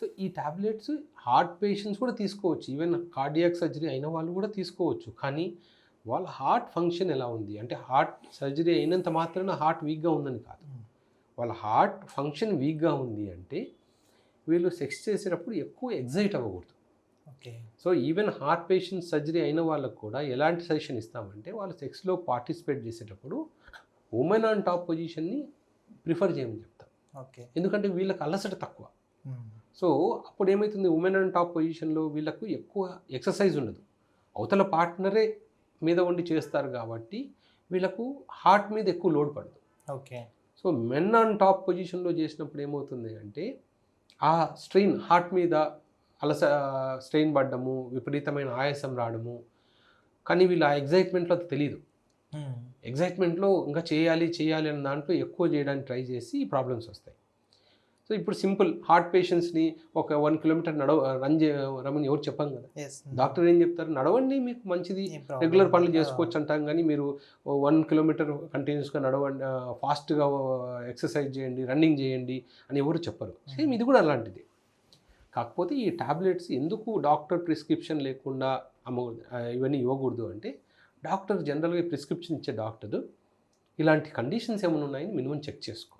So ఈ tablets heart patients కూడా తీసుకోవచ్చు. ఈవెన్ కార్డియాక్ సర్జరీ అయిన వాళ్ళు కూడా తీసుకోవచ్చు. కానీ వాళ్ళ హార్ట్ ఫంక్షన్ ఎలా ఉంది? అంటే హార్ట్ సర్జరీ అయినంత మాత్రాన హార్ట్ వీక్గా ఉందని కాదు. వాళ్ళ హార్ట్ ఫంక్షన్ వీక్గా ఉంది అంటే వీళ్ళు సెక్స్ చేసేటప్పుడు ఎక్కువ ఎగ్జైట్ అవ్వకూడదు. Okay. So even heart patient surgery అయిన వాళ్ళకు కూడా ఎలాంటి సజెషన్ ఇస్తామంటే వాళ్ళు సెక్స్లో పార్టిసిపేట్ చేసేటప్పుడు ఉమెన్ ఆన్ టాప్ పొజిషన్ని ప్రిఫర్ చేయమని చెప్తాం. ఓకే. ఎందుకంటే వీళ్ళకి అలసట తక్కువ. సో అప్పుడు ఏమవుతుంది ఉమెన్ అండ్ టాప్ పొజిషన్లో వీళ్ళకు ఎక్కువ ఎక్సర్సైజ్ ఉండదు. అవతల పార్ట్నరే మీద ఉండి చేస్తారు కాబట్టి వీళ్ళకు హార్ట్ మీద ఎక్కువ లోడ్ పడదు. Okay. So men on top పొజిషన్లో చేసినప్పుడు ఏమవుతుంది అంటే ఆ స్ట్రెయిన్ హార్ట్ మీద అలస స్ట్రెయిన్ పడ్డము విపరీతమైన ఆయాసం రావడము కానీ వీళ్ళు ఆ ఎగ్జైట్మెంట్లో తెలియదు ఎగ్జైట్మెంట్లో ఇంకా చేయాలి చేయాలి అనే దాంట్లో ఎక్కువ చేయడానికి ట్రై చేసి ఈ ప్రాబ్లమ్స్ వస్తాయి. సో ఇప్పుడు సింపుల్ హార్ట్ పేషెంట్స్ని ఒక వన్ కిలోమీటర్ నడవ రన్ చే రమని ఎవరు చెప్పాం కదా? డాక్టర్ ఏం చెప్తారు? నడవండి మీకు మంచిది. రెగ్యులర్ పనులు చేసుకోవచ్చు అంటాం కానీ మీరు వన్ కిలోమీటర్ కంటిన్యూస్గా నడవండి ఫాస్ట్గా ఎక్సర్సైజ్ చేయండి రన్నింగ్ చేయండి అని ఎవరు చెప్పరు. సేమ్ ఇది కూడా అలాంటిది. కాకపోతే ఈ టాబ్లెట్స్ ఎందుకు డాక్టర్ ప్రిస్క్రిప్షన్ లేకుండా అమ్మకూడదు? ఆ, ఇవన్నీ ఇవ్వకూడదు అంటే డాక్టర్ జనరల్గా ప్రిస్క్రిప్షన్ ఇచ్చే డాక్టర్ ఇలాంటి కండిషన్స్ ఏమైనా ఉన్నాయని మినిమం చెక్ చేసుకోవాలి